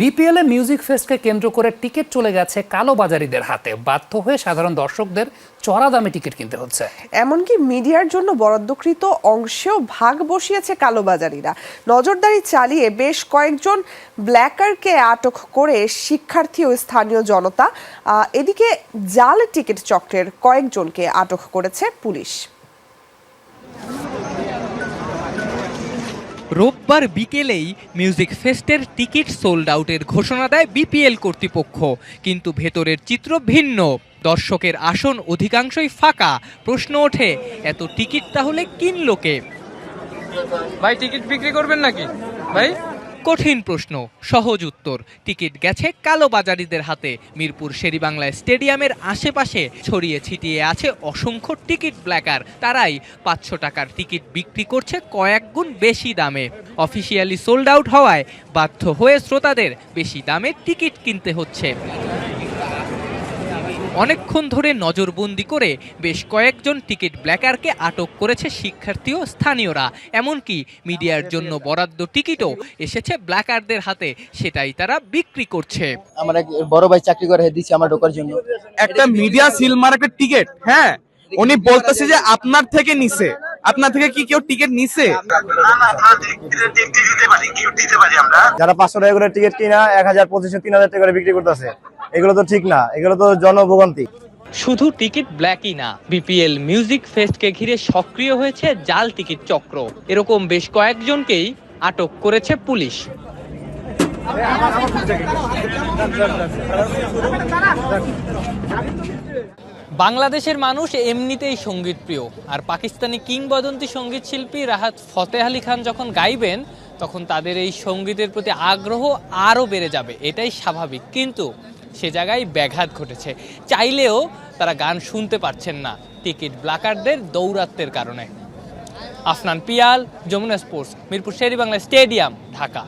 BPL এ music ফেস্টকে কেন্দ্র করে ticket চলে গেছে কালোবাজারিদের হাতে। বাধ্য হয়ে সাধারণ দর্শকদের চড়া দামে টিকিট কিনতে হচ্ছে। এমনকি মিডিয়ার জন্য বরাদ্দকৃত অংশেও ভাগ বসিয়েছে কালোবাজারিরা। নজরদারি চালিয়ে বেশ কয়েকজন ব্ল্যাকারকে আটক করে শিক্ষার্থী ও স্থানীয় জনতা এদিকে জাল টিকিট চক্রের কয়েকজনকে আটক করেছে পুলিশ। রোববার বিকেলেই মিউজিক ফেস্টের টিকিট সোল্ড আউটের ঘোষণা দেয় বিপিএল কর্তৃপক্ষ। কিন্তু ভেতরের চিত্র ভিন্ন। দর্শকের আসন অধিকাংশই ফাঁকা। প্রশ্ন ওঠে, এত টিকিট তাহলে কিনলো কে? ভাই, টিকিট বিক্রি করবেন নাকি? ভাই? কঠিন প্রশ্ন, সহজ উত্তর। টিকিট গেছে কালো বাজারিদের হাতে। মিরপুর শেরিবাংলা স্টেডিয়ামের আশেপাশে ছড়িয়ে ছিটিয়ে আছে অসংখ্য টিকিট ব্ল্যাকার। তারাই পাঁচশো টাকার টিকিট বিক্রি করছে কয়েক গুণ বেশি দামে। অফিসিয়ালি সোল্ড আউট হওয়ায় বাধ্য হয়ে শ্রোতাদের বেশি দামে টিকিট কিনতে হচ্ছে। অনেকক্ষণ ধরে নজরবন্দি করে বেশ কয়েকজন টিকিট ব্ল্যাকারকে আটক করেছে শিক্ষার্থী ও স্থানীয়রা এমনকি মিডিয়ার জন্য বরাদ্দ টিকিটও এসেছে ব্ল্যাকারদের হাতে সেটাই তারা বিক্রি করছে আমার এক বড় ভাই চাকরি করে দিচ্ছে আমার ঢোকার জন্য একটা মিডিয়া সিল মার্কেট টিকিট হ্যাঁ উনি বলতেছে যে আপনার থেকে নিছে আপনার থেকে কি কেউ টিকিট নিছে যারা পাঁচশো টাকা করে টিকিট কিনা এক হাজার পঁচিশশো তিন হাজার টাকা করে বিক্রি করতেছে এগুলো তো ঠিক না, এগুলো তো জনভোগান্তি। শুধু টিকিট ব্ল্যাকই না, বিপিএল মিউজিক ফেস্টকে ঘিরে সক্রিয় হয়েছে জাল টিকিট চক্র। এরকম বেশ কয়েকজনকেই আটক করেছে পুলিশ। বাংলাদেশের মানুষ এমনিতেই সংগীত প্রিয়, আর পাকিস্তানি কিংবদন্তি সংগীত শিল্পী রাহাত ফতেহ আলী খান যখন গাইবেন, তখন তাদের এই সঙ্গীতের প্রতি আগ্রহ আরও বেড়ে যাবে, এটাই স্বাভাবিক। কিন্তু সে জায়গায় ব্যাঘাত ঘটেছে। চাইলেও তারা গান শুনতে পারছেন না টিকিট ব্লাকারদের দৌরাত্মের কারণে। Afnan Piyal, Jamuna sports, Mirpur Sher-e Bangla stadium, Dhaka.